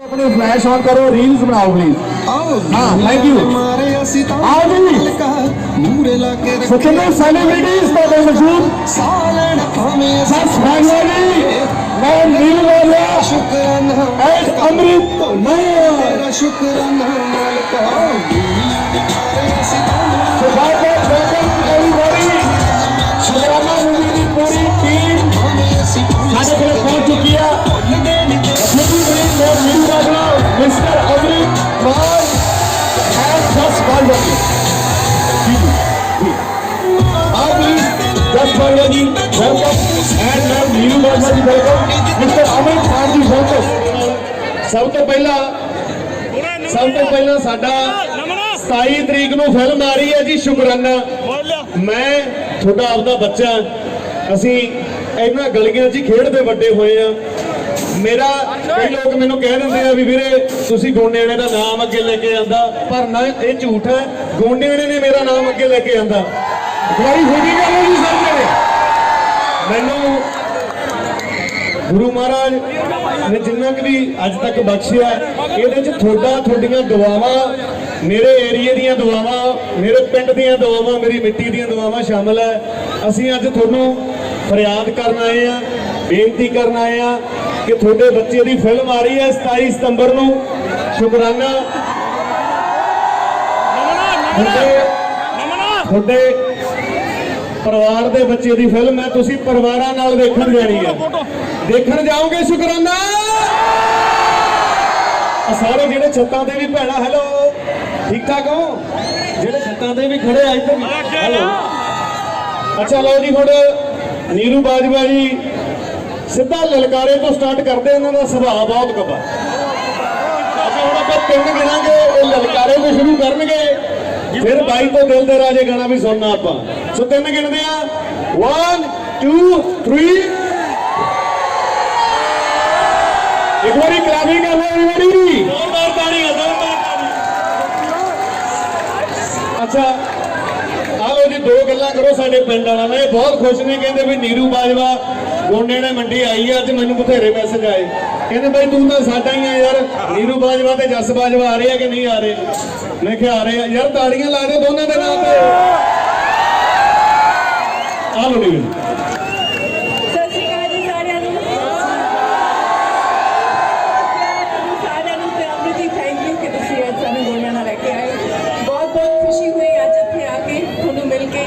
ਆਪਣੇ ਫਲੈਸ਼ ਆਨ ਕਰੋ ਰੀਲਸ ਬਣਾਓ ਪਲੀਜ਼ ਆਓ ਹਾਂ. ਮਾਰੇ ਅਸੀਂ ਤਾਂ ਆਓ ਜੀ। ਮੂਹਰੇ ਲਾ ਕੇ ਰੱਖੇ ਸਚਿਨ ਸੈਲੀਬ੍ਰਿਟੀਜ਼ ਤੁਹਾਡੇ ਮਸ਼ਹੂਰ। ਸਾਹ ਲੈਣ ਭਾਵੇਂ ਸਸ ਫੈਮਿਲੀ ਮੈਂ ਨੀਲ ਵਾਲਾ ਸ਼ੁਕਰਾਨਾ। ਐਂਡ ਅੰਮ੍ਰਿਤ ਮੈਂ ਤੇਰਾ ਸ਼ੁਕਰਾਨਾ ਮਾਲਕਾ Jas ਬਾਲਵਾਨੀ welcome and ma'am Neeru Bajwa ji welcome mister ਅਮਰਿਤ ਮਾਨ ਜੀ ਵੈਲਕਮ ਸਭ ਤੋਂ ਪਹਿਲਾਂ, ਸਭ ਤੋਂ ਪਹਿਲਾਂ ਸਾਡਾ 27 ਤਰੀਕ ਨੂੰ ਫਿਲਮ ਆ ਰਹੀ ਹੈ ਜੀ, ਸ਼ੁਕਰਾਨਾ। ਮੈਂ ਤੁਹਾਡਾ ਆਪਦਾ ਬੱਚਾ। ਅਸੀਂ ਇਹਨਾਂ ਗਲੀਆਂ 'ਚ ਹੀ ਖੇਡਦੇ ਵੱਡੇ ਹੋਏ ਆ ਮੇਰਾ, ਕਈ ਲੋਕ ਮੈਨੂੰ ਕਹਿ ਦਿੰਦੇ ਆ ਵੀ ਵੀਰੇ, ਤੁਸੀਂ ਗੋਨੇਣੇ ਦਾ ਨਾਮ ਅੱਗੇ ਲੈ ਕੇ ਆਂਦਾ। ਪਰ ਨਾ, ਇਹ ਝੂਠ ਹੈ। ਗੋਨੇਣੇ ਨੇ ਮੇਰਾ ਨਾਮ ਅੱਗੇ ਲੈ ਕੇ ਆਂਦਾ। ਗਵਾਈ ਹੋਈ ਗੱਲ ਹੈ ਜੀ ਸਭ ਮੇਰੇ। ਮੈਨੂੰ ਗੁਰੂ ਮਹਾਰਾਜ ਨੇ ਜਿੰਨਾ ਕਿ ਵੀ ਅੱਜ ਤੱਕ ਬਖਸ਼ਿਆ ਇਹਦੇ ਚ ਤੁਹਾਡਾ ਤੁਹਾਡੀਆਂ ਦੁਆਵਾਂ ਮੇਰੇ ਏਰੀਏ ਦੀਆਂ ਦੁਆਵਾਂ ਮੇਰੇ ਪਿੰਡ ਦੀਆਂ ਦੁਆਵਾਂ ਮੇਰੀ ਮਿੱਟੀ ਦੀਆਂ ਦੁਆਵਾਂ ਸ਼ਾਮਲ ਹੈ। ਅਸੀਂ ਅੱਜ ਤੁਹਾਨੂੰ ਫਰਿਆਦ ਕਰਨ ਆਏ ਆ ਬੇਨਤੀ ਕਰਨ ਆਏ ਆ ਕਿ ਤੁਹਾਡੇ ਬੱਚੇ ਦੀ ਫਿਲਮ ਆ ਰਹੀ ਹੈ 27 ਸਤੰਬਰ ਨੂੰ। ਸ਼ੁਕਰਾਨਾ। ਤੁਹਾਡੇ ਤੁਹਾਡੇ ਪਰਿਵਾਰ ਦੇ ਬੱਚੇ ਦੀ ਫਿਲਮ ਹੈ ਤੁਸੀਂ ਪਰਿਵਾਰਾਂ ਨਾਲ ਦੇਖਣ ਜਾਣੀ ਹੈ। ਦੇਖਣ ਜਾਓਗੇ ਸ਼ੁਕਰਾਨਾ? ਆ ਸਾਰੇ ਜਿਹੜੇ ਛੱਤਾਂ ਤੇ ਵੀ ਭੈਣਾ ਹੈਲੋ ਠੀਕ ਠਾਕ ਹੋ? ਜਿਹੜੇ ਛੱਤਾਂ ਤੇ ਵੀ ਖੜੇ ਆ ਇੱਧਰ ਹੈਲੋ? ਅੱਛਾ ਲਓ ਜੀ ਹੁਣ ਨੀਰੂ ਬਾਜਵਾ ਜੀ ਸਿੱਧਾ ਲਲਕਾਰੇ ਤੋਂ ਸਟਾਰਟ ਕਰਦੇ ਇਹਨਾਂ ਦਾ ਸੁਭਾਅ ਬਹੁਤ ਕੱਬਾ ਅੱਛਾ ਹੁਣ ਆਪਾਂ ਪਿੰਡ ਗਿਣਾਂਗੇ ਇਹ ਲਲਕਾਰੇ ਤੋਂ ਸ਼ੁਰੂ ਕਰਨਗੇ। ਫਿਰ ਬਾਈ ਤੋਂ ਦਿਲ ਦੇ ਰਾਜੇ ਗਾਣਾ ਵੀ ਸੁਣਨਾ ਆਪਾਂ। ਸੋ ਤਿੰਨ ਗਿਣਦੇ ਆ। 1 2 3 ਇੱਕ ਵਾਰੀ ਕਲਾਬਿੰਗ ਕਰ ਲਓ everybody ਜ਼ੋਰਦਾਰ ਤਾੜੀਆਂ ਜ਼ੋਰਦਾਰ ਅੱਛਾ ਆਓ ਜੀ ਦੋ ਗੱਲਾਂ ਕਰੋ ਸਾਡੇ ਪਿੰਡ ਵਾਲਿਆਂ ਨਾਲ। ਇਹ ਬਹੁਤ ਖੁਸ਼ ਨੇ ਕਹਿੰਦੇ ਵੀ ਨੀਰੂ ਬਾਜਵਾ ਗੋਂਡੇ ਨੇ ਮੰਡੀ ਆਈ ਆ ਅੱਜ ਮੈਨੂੰ ਬਥੇਰੇ ਮੈਸੇਜ ਆਏ। ਕਹਿੰਦੇ ਬਾਈ ਤੂੰ ਤਾਂ ਸਾਡਾ ਹੀ ਆ ਯਾਰ। ਨੀਰੂ ਬਾਜਵਾ ਤੇ ਜਸ ਬਾਜਵਾ ਆ ਰਹੇ ਆ ਕਿ ਨਹੀਂ ਆ ਰਹੇ? ਮੈਂ ਰਹੇ ਆ ਯਾਰ, ਤਾੜੀਆਂ ਲਾ ਦਿਓ ਦੋਨਾਂ ਦੇ ਨਾਂ ਤੇ। ਆ ਲੋ ਨੀਰੂ ਸਤਿ ਸ਼੍ਰੀ ਅਕਾਲ ਜੀ ਸਾਰਿਆਂ ਨੂੰ। ਸਾਰਿਆਂ ਨੂੰ ਪਿਆਰ ਦੀ ਥੈਂਕ ਯੂ ਕਿ ਤੁਸੀਂ ਅੱਜ ਸਾਨੂੰ ਗੋਲਿਆਂ ਨਾਲ ਲੈ ਕੇ ਆਏ। ਬਹੁਤ ਬਹੁਤ ਖੁਸ਼ੀ ਹੋਈ ਅੱਜ ਇੱਥੇ ਆ ਕੇ ਤੁਹਾਨੂੰ ਮਿਲ ਕੇ।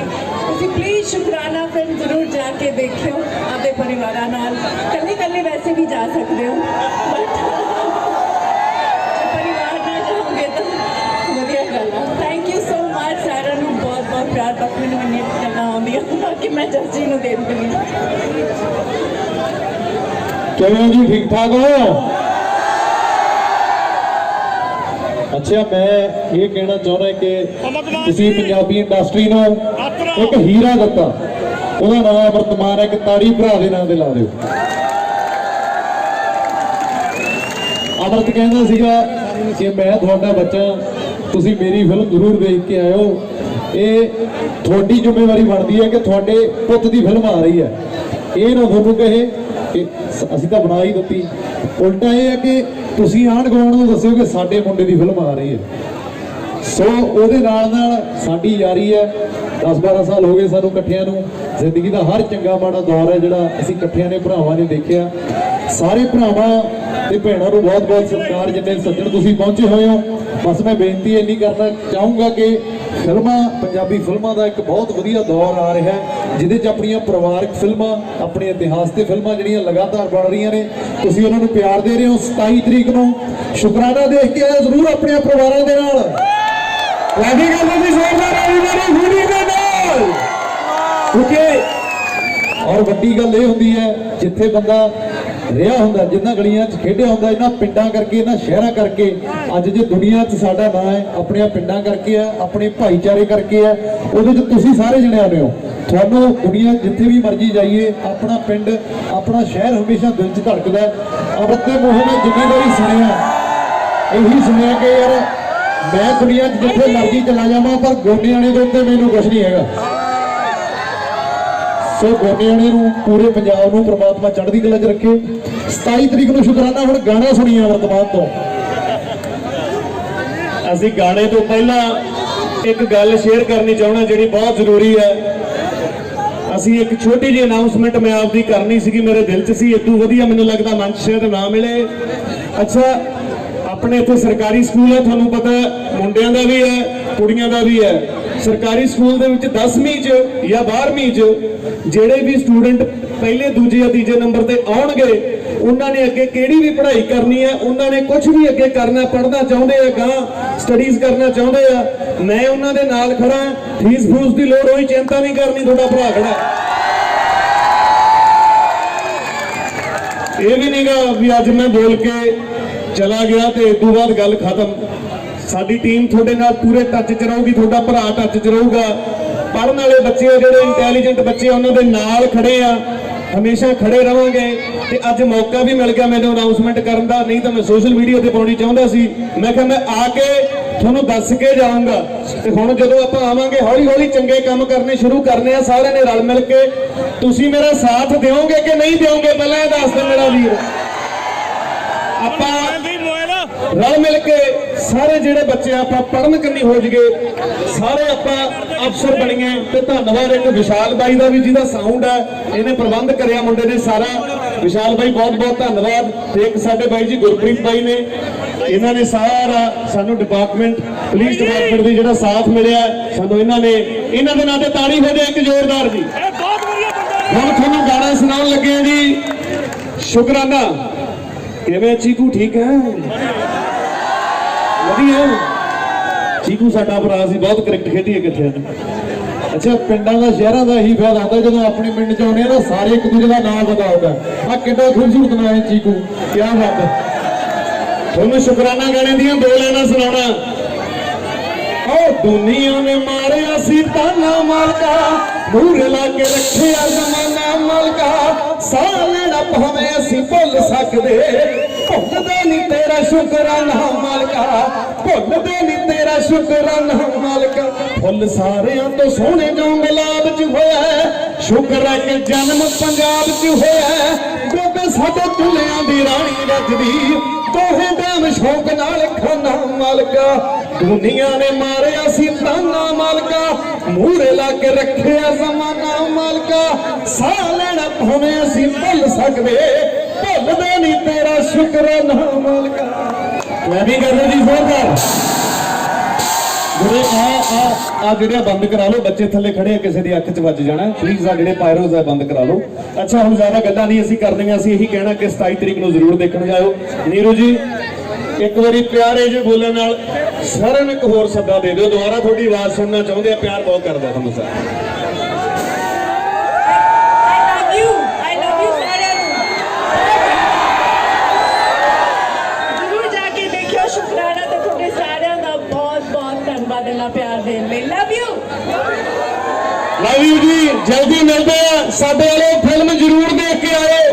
ਤੁਸੀਂ ਪਲੀਜ਼ ਸ਼ੁਕਰਾਨਾ ਫਿਲਮ ਜ਼ਰੂਰ ਜਾ ਕੇ ਦੇਖਿਓ, ਆਪਦੇ ਪਰਿਵਾਰਾਂ ਨਾਲ। ਕੱਲੇ ਕੱਲੇ ਵੈਸੇ ਵੀ ਜਾ ਸਕਦੇ ਹੋ। ਬਟ ਜੇ ਪਰਿਵਾਰ ਨਾਲ ਜਾਓਗੇ ਤਾਂ ਵਧੀਆ ਗੱਲ ਆ ਥੈਂਕ ਯੂ ਸੋ ਮਚ ਸਾਰਿਆਂ ਨੂੰ ਬਹੁਤ ਬਹੁਤ ਪਿਆਰ ਤੱਕ ਮੈਨੂੰ ਇੰਨੀਆਂ ਗੱਲਾਂ ਆਉਂਦੀਆਂ ਕਿ ਮੈਂ ਜੱਜੀ ਨੂੰ ਦੇ ਦਿੰਦੀ ਹਾਂ। ਕਿਵੇਂ ਜੀ ਠੀਕ ਠਾਕ ਹੋ? ਅੱਛਾ ਮੈਂ ਇਹ ਕਹਿਣਾ ਚਾਹੁੰਦਾ ਕਿ ਤੁਸੀਂ ਪੰਜਾਬੀ ਇੰਡਸਟਰੀ ਨੂੰ ਇੱਕ ਹੀਰਾ ਦਿੱਤਾ। ਉਹਦਾ ਨਾਮ ਵਰਤਮਾਨ ਹੈ ਕਿ ਤਾੜੀ ਭਰਾ ਦੇ ਨਾਂ ਤੇ ਲਾ ਦਿਓ। ਅਮਰਤ ਕਹਿੰਦਾ ਸੀਗਾ ਕਿ ਮੈਂ ਤੁਹਾਡਾ ਬੱਚਾ ਤੁਸੀਂ ਮੇਰੀ ਫਿਲਮ ਜ਼ਰੂਰ ਦੇਖ ਕੇ ਆਇਓ। ਇਹ ਤੁਹਾਡੀ ਜ਼ਿੰਮੇਵਾਰੀ ਬਣਦੀ ਹੈ ਕਿ ਤੁਹਾਡੇ ਪੁੱਤ ਦੀ ਫਿਲਮ ਆ ਰਹੀ ਹੈ। ਇਹ ਨਾ ਤੁਹਾਨੂੰ ਕਹੇ ਕਿ ਅਸੀਂ ਤਾਂ ਬਣਾ ਹੀ ਦਿੱਤੀ। ਉਲਟਾ ਇਹ ਹੈ ਕਿ ਤੁਸੀਂ ਆਂਢ ਗੁਆਂਢ ਨੂੰ ਦੱਸਿਓ ਕਿ ਸਾਡੇ ਮੁੰਡੇ ਦੀ ਫਿਲਮ ਆ ਰਹੀ ਹੈ। ਸੋ ਉਹਦੇ ਨਾਲ ਨਾਲ ਸਾਡੀ ਯਾਰੀ ਹੈ। 10-12 ਸਾਲ ਹੋ ਗਏ ਸਾਨੂੰ ਇਕੱਠਿਆਂ ਨੂੰ। ਜ਼ਿੰਦਗੀ ਦਾ ਹਰ ਚੰਗਾ ਮਾੜਾ ਦੌਰ ਹੈ ਜਿਹੜਾ ਅਸੀਂ ਇਕੱਠਿਆਂ ਨੇ ਭਰਾਵਾਂ ਨੇ ਦੇਖਿਆ। ਸਾਰੇ ਭਰਾਵਾਂ ਤੇ ਭੈਣਾਂ ਨੂੰ ਬਹੁਤ-ਬਹੁਤ ਸਤਿਕਾਰ, ਜਿੰਨੇ ਸੱਜਣ ਤੁਸੀਂ ਪਹੁੰਚੇ ਹੋਏ ਹੋ। ਬਸ ਮੈਂ ਬੇਨਤੀ ਇੰਨੀ ਕਰਨਾ ਚਾਹੂੰਗਾ ਕਿ ਫਿਲਮਾਂ, ਪੰਜਾਬੀ ਫਿਲਮਾਂ ਦਾ ਇੱਕ ਬਹੁਤ ਵਧੀਆ ਦੌਰ ਆ ਰਿਹਾ ਹੈ, ਜਿਹਦੇ 'ਚ ਆਪਣੀਆਂ ਪਰਿਵਾਰਕ ਫਿਲਮਾਂ, ਆਪਣੇ ਇਤਿਹਾਸ ਤੇ ਫਿਲਮਾਂ ਜਿਹੜੀਆਂ ਲਗਾਤਾਰ ਬਣ ਰਹੀਆਂ ਨੇ। ਤੁਸੀਂ ਉਹਨਾਂ ਨੂੰ ਪਿਆਰ ਦੇ ਰਹੇ ਹੋ 27 ਤਰੀਕ ਨੂੰ। ਸ਼ੁਕਰਾਨਾ ਦੇਖ ਕੇ ਆਇਓ ਜ਼ਰੂਰ ਆਪਣੇ ਪਰਿਵਾਰਾਂ ਦੇ ਨਾਲ। ਵਾਦੀ ਗੱਲ ਦੀ ਜ਼ੋਰਦਾਰ ਐਵਰੀਬਾਡੀ ਹੁਣੀ ਦੇ ਨਾਲ। ਓਕੇ। ਔਰ ਵੱਡੀ ਗੱਲ ਇਹ ਹੁੰਦੀ ਹੈ, ਜਿੱਥੇ ਬੰਦਾ ਰਿਹਾ ਹੁੰਦਾ ਜਿੰਨਾ ਗਲੀਆਂ 'ਚ ਖੇਡਿਆ ਹੁੰਦਾ ਇਹਨਾਂ ਪਿੰਡਾਂ ਕਰਕੇ ਇਹਨਾਂ ਸ਼ਹਿਰਾਂ ਕਰਕੇ। ਅੱਜ ਜੇ ਦੁਨੀਆ 'ਚ ਸਾਡਾ ਨਾਂ ਹੈ ਆਪਣੇ ਪਿੰਡਾਂ ਕਰਕੇ ਹੈ ਆਪਣੇ ਭਾਈਚਾਰੇ ਕਰਕੇ ਹੈ ਉਹਦੇ 'ਚ ਤੁਸੀਂ ਸਾਰੇ ਜਣੇ ਆਉਂਦੇ ਹੋ। ਤੁਹਾਨੂੰ ਦੁਨੀਆ ਜਿੱਥੇ ਵੀ ਮਰਜ਼ੀ ਜਾਈਏ ਆਪਣਾ ਪਿੰਡ ਆਪਣਾ ਸ਼ਹਿਰ ਹਮੇਸ਼ਾ ਦਿਲ 'ਚ ਧੜਕਦਾ ਅਮਰਤ ਦੇ ਮੂੰਹੋਂ ਮੈਂ ਜਿੰਨੀ ਵਾਰੀ ਸੁਣਿਆ। ਇਹੀ ਸੁਣਿਆ ਕਿ ਯਾਰ ਮੈਂ ਦੁਨੀਆ 'ਚ ਜਿੱਥੇ ਮਰਜ਼ੀ ਚਲਾ ਜਾਵਾਂ ਪਰ ਗੋਨਿਆਣੇ ਦੇ ਉੱਤੇ ਮੈਨੂੰ ਕੁਝ ਨਹੀਂ ਹੈਗਾ। ਸੋ ਗੋਨਿਆਣੇ ਨੂੰ ਪੂਰੇ ਪੰਜਾਬ ਨੂੰ ਪ੍ਰਮਾਤਮਾ ਚੜ੍ਹਦੀ ਕਲਾ 'ਚ ਰੱਖੇ। 27 ਤਰੀਕ ਨੂੰ ਸ਼ੁਕਰਾਨਾ, ਹੁਣ ਗਾਣਾ ਸੁਣੀਏ ਵਰਤਮਾਨ ਤੋਂ। ਅਸੀਂ ਗਾਣੇ ਤੋਂ ਪਹਿਲਾਂ ਇੱਕ ਗੱਲ ਸ਼ੇਅਰ ਕਰਨੀ ਚਾਹਣਾ ਜਿਹੜੀ ਬਹੁਤ ਜ਼ਰੂਰੀ ਹੈ। ਅਸੀਂ ਇੱਕ ਛੋਟੀ ਜਿਹੀ ਅਨਾਉਂਸਮੈਂਟ ਮੈਂ ਆਪਦੀ ਕਰਨੀ ਸੀਗੀ, ਮੇਰੇ ਦਿਲ 'ਚ ਸੀ ਇਦੋਂ ਵਧੀਆ ਮੈਨੂੰ ਲੱਗਦਾ ਮੰਚ ਸ਼ਾਇਦ ਨਾ ਮਿਲੇ। ਅੱਛਾ, ਆਪਣੇ ਇੱਥੇ ਸਰਕਾਰੀ ਸਕੂਲ ਹੈ ਤੁਹਾਨੂੰ ਪਤਾ, ਮੁੰਡਿਆਂ ਦਾ ਵੀ ਹੈ, ਕੁੜੀਆਂ ਦਾ ਵੀ ਹੈ। ਸਰਕਾਰੀ ਸਕੂਲ ਦੇ ਵਿੱਚ 10ਵੀਂ 'ਚ ਜਾਂ 12ਵੀਂ 'ਚ ਜਿਹੜੇ ਵੀ ਸਟੂਡੈਂਟ ਪਹਿਲੇ, ਦੂਜੇ ਜਾਂ ਤੀਜੇ ਨੰਬਰ ਤੇ ਆਉਣਗੇ, ਉਹਨਾਂ ਨੇ ਅੱਗੇ ਕਿਹੜੀ ਵੀ ਪੜ੍ਹਾਈ ਕਰਨੀ ਹੈ, ਉਹਨਾਂ ਨੇ ਕੁਝ ਵੀ ਅੱਗੇ ਕਰਨਾ, ਪੜ੍ਹਨਾ ਚਾਹੁੰਦੇ ਆ ਗਾਂ ਸਟੱਡੀਜ਼ ਕਰਨਾ ਚਾਹੁੰਦੇ ਆ, ਮੈਂ ਉਹਨਾਂ ਦੇ ਨਾਲ ਖੜਾ ਫੀਸ ਫੂਸ ਦੀ ਲੋੜ ਹੋਈ, ਚਿੰਤਾ ਨਹੀਂ ਕਰਨੀ, ਤੁਹਾਡਾ ਭਰਾ ਖੜਾ ਇਹ ਵੀ ਨਹੀਂਗਾ ਵੀ ਅੱਜ ਮੈਂ ਬੋਲ ਕੇ ਚਲਾ ਗਿਆ ਤੇ ਇਸ ਤੋਂ ਬਾਅਦ ਗੱਲ ਖਤਮ। ਸਾਡੀ ਟੀਮ ਤੁਹਾਡੇ ਨਾਲ ਪੂਰੇ ਟੱਚ 'ਚ ਰਹੂਗੀ ਤੁਹਾਡਾ ਭਰਾ ਟੱਚ 'ਚ ਰਹੂਗਾ। ਪੜ੍ਹਨ ਵਾਲੇ ਬੱਚੇ ਜਿਹੜੇ ਇੰਟੈਲੀਜੈਂਟ ਬੱਚੇ ਆ, ਉਹਨਾਂ ਦੇ ਨਾਲ ਖੜੇ ਆ। ਹਮੇਸ਼ਾ ਖੜੇ ਰਵਾਂਗੇ ਤੇ ਅੱਜ ਮੌਕਾ ਵੀ ਮਿਲ ਗਿਆ ਮੈਨੂੰ ਅਨਾਉਂਸਮੈਂਟ ਕਰਨ ਦਾ। ਨਹੀਂ ਤਾਂ ਮੈਂ ਸੋਸ਼ਲ ਮੀਡੀਆ ਤੇ ਪਾਉਣੀ ਚਾਹੁੰਦਾ ਸੀ। ਮੈਂ ਕਿਹਾ ਮੈਂ ਆ ਕੇ ਤੁਹਾਨੂੰ ਦੱਸ ਕੇ ਜਾਊਂਗਾ। ਤੇ ਹੁਣ ਜਦੋਂ ਆਪਾਂ ਆਵਾਂਗੇ ਹੌਲੀ ਹੌਲੀ ਚੰਗੇ ਕੰਮ ਕਰਨੇ ਸ਼ੁਰੂ ਕਰਨੇ ਆ ਸਾਰਿਆਂ ਨੇ ਰਲ ਮਿਲ ਕੇ ਤੁਸੀਂ ਮੇਰਾ ਸਾਥ ਦਿਓਗੇ ਕਿ ਨਹੀਂ ਦਿਓਗੇ? ਪਹਿਲਾਂ ਇਹ ਦੱਸ ਦਿਓ ਮੇਰਾ ਵੀਰ। ਆਪਾਂ ਰਲ ਮਿਲ ਕੇ ਸਾਰੇ ਜਿਹੜੇ ਬੱਚੇ ਆਪਾਂ ਪੜਨ ਕੰਨੀ ਹੋ ਜਗੇ ਸਾਰੇ ਆਪਾਂ ਅਫਸਰ ਬਣੀਏ ਤੇ ਧੰਨਵਾਦ ਇੱਕ ਵਿਸ਼ਾਲ ਬਾਈ ਦਾ ਵੀ ਜਿਹਦਾ ਸਾਊਂਡ ਹੈ ਇਹਨੇ ਪ੍ਰਬੰਧ ਕਰਿਆ ਮੁੰਡੇ ਨੇ ਸਾਰਾ। ਵਿਸ਼ਾਲ ਬਾਈ ਬਹੁਤ ਬਹੁਤ ਧੰਨਵਾਦ। ਤੇ ਇੱਕ ਸਾਡੇ ਬਾਈ ਜੀ ਗੁਰਪ੍ਰੀਤ ਬਾਈ ਨੇ ਇਹਨਾਂ ਨੇ ਸਾਰਾ ਸਾਨੂੰ ਡਿਪਾਰਟਮੈਂਟ ਪੁਲਿਸ ਡਿਪਾਰਟਮੈਂਟ ਦੀ ਜਿਹੜਾ ਸਾਥ ਮਿਲਿਆ ਸਾਨੂੰ ਇਹਨਾਂ ਨੇ ਇਹਨਾਂ ਦੇ ਨਾਂ ਤੇ ਤਾੜੀ ਹੋ ਜਾਏ ਇੱਕ ਜ਼ੋਰਦਾਰ ਜੀ। ਹੁਣ ਤੁਹਾਨੂੰ ਗਾਣਾ ਸੁਣਾਉਣ ਲੱਗੇ ਜੀ। ਸ਼ੁਕਰਾਨਾ। ਕਿਵੇਂ ਚੀਕੂ ਠੀਕ ਹੈ? ਵਧੀਆ ਚੀਕੂ ਸਾਡਾ ਭਰਾ ਸੀ ਬਹੁਤ ਕ੍ਰਿਕਟ ਖੇਡੀ ਹੈ ਕਿੱਥੇ? ਅੱਛਾ, ਪਿੰਡਾਂ ਦਾ, ਸ਼ਹਿਰਾਂ ਦਾ ਇਹੀ ਫਾਇਦਾ ਹੁੰਦਾ, ਜਦੋਂ ਆਪਣੇ ਪਿੰਡ 'ਚ ਆਉਂਦੇ ਆ ਨਾ, ਸਾਰੇ ਇੱਕ ਦੂਜੇ ਦਾ ਨਾਮ ਪਤਾ ਹੁੰਦਾ। ਆ ਕਿੰਨਾ ਖੂਬਸੂਰਤ ਨਾਮ ਹੈ ਚੀਕੂ ਕੀ ਬਾਤ ਹੈ। ਤੁਹਾਨੂੰ ਸ਼ੁਕਰਾਨਾ ਗਾਣੇ ਦੀਆਂ ਦੋ ਲਾਈਨਾਂ ਸੁਣਾਉਣਾ। ਓ ਦੁਨੀਆ ਨੇ ਮਾਰਿਆ ਸੀ ਤਾਨਾ ਮਾਲਕਾ ਮੂਰੇ ਲਾ ਕੇ ਰੱਖਿਆ ਜ਼ਮਾਨਾ ਮਾਲਕਾ। ਸਾਹ ਲੈਣਾ ਭਾਵੇਂ ਅਸੀਂ ਭੁੱਲ ਸਕਦੇ। ਨਹੀਂ ਤੇਰਾ ਸ਼ੁਕਰਾਨਾ ਮਾਲਕਾ। ਭੁੱਲਦੇ ਨਹੀਂ ਤੇਰਾ ਸ਼ੁਕਰਾਨਾ ਮਾਲਕਾ। ਫੁੱਲ ਸਾਰਿਆਂ ਤੋਂ ਸੋਹਣੇ ਜੋ ਗੁਲਾਬ ਚ ਹੋਇਆ ਸ਼ੁਕਰ ਹੈ ਕਿ ਜਨਮ ਪੰਜਾਬ ਚ ਹੋਇਆ ਹੈ। ਸਾਡੇ ਚੁੱਲਿਆਂ ਦੀ ਰਾਣੀ ਰੱਜਦੀ, ਦੋਹੇ ਡੈਮ ਸ਼ੌਕ ਨਾਲ ਖਾਨਾ ਮਾਲਕਾ। ਦੁਨੀਆ ਨੇ ਮਾਰਿਆ ਸੀ ਤਾਨਾ ਮਾਲਕਾ, ਮੂਹਰੇ ਲਾ ਕੇ ਰੱਖਿਆ ਜ਼ਮਾਨਾ ਮਾਲਕਾ। ਸਾਹ ਲੈਣਾ ਭਾਵੇਂ ਅਸੀਂ ਭੁੱਲ ਸਕਦੇ ਭੁੱਲਦੇ ਨਹੀਂ, ਤੇਰਾ ਸ਼ੁਕਰਾਨਾ ਮਾਲਕਾ। ਮੈਂ ਵੀ ਕਰਦਾ ਜੀ ਜ਼ੋਰਦਾਰ ਜਿਹੜੇ ਆ ਆ ਆ ਜਿਹੜੇ ਬੰਦ ਕਰਾ ਲਓ, ਬੱਚੇ ਥੱਲੇ ਖੜੇ ਆ, ਕਿਸੇ ਦੀ ਅੱਖ 'ਚ ਵੱਜ ਜਾਣਾ। ਪਲੀਜ਼ ਆ ਜਿਹੜੇ ਪਾਇਰੋਜ਼ ਆ, ਬੰਦ ਕਰਾ ਲਓ। ਅੱਛਾ, ਹੁਣ ਜ਼ਿਆਦਾ ਗੱਲਾਂ ਨਹੀਂ ਅਸੀਂ ਕਰਨੀਆਂ, ਅਸੀਂ ਇਹੀ ਕਹਿਣਾ ਕਿ 27 ਤਰੀਕ ਨੂੰ ਜ਼ਰੂਰ ਦੇਖਣ ਜਾਇਓ। ਨੀਰੂ ਜੀ, ਇੱਕ ਵਾਰੀ ਪਿਆਰੇ ਜਿਹੇ ਬੋਲਣ ਨਾਲ ਸਾਰਿਆਂ ਨੂੰ ਇੱਕ ਹੋਰ ਸੱਦਾ ਦੇ ਦਿਓ। ਦੁਬਾਰਾ ਤੁਹਾਡੀ ਆਵਾਜ਼ ਸੁਣਨਾ ਚਾਹੁੰਦੇ ਆ, ਪਿਆਰ ਬਹੁਤ ਕਰਦਾ ਤੁਹਾਨੂੰ ਸਰ। ਸਾਡੇ ਨਾਲ ਪਿਆਰ ਦੇਣ ਲਵ ਯੂ ਜੀ, ਜਲਦੀ ਮਿਲਦੇ ਆ। ਸਾਡੇ ਵਾਲੇ ਫਿਲਮ ਜ਼ਰੂਰ ਦੇਖ ਕੇ ਆਇਓ।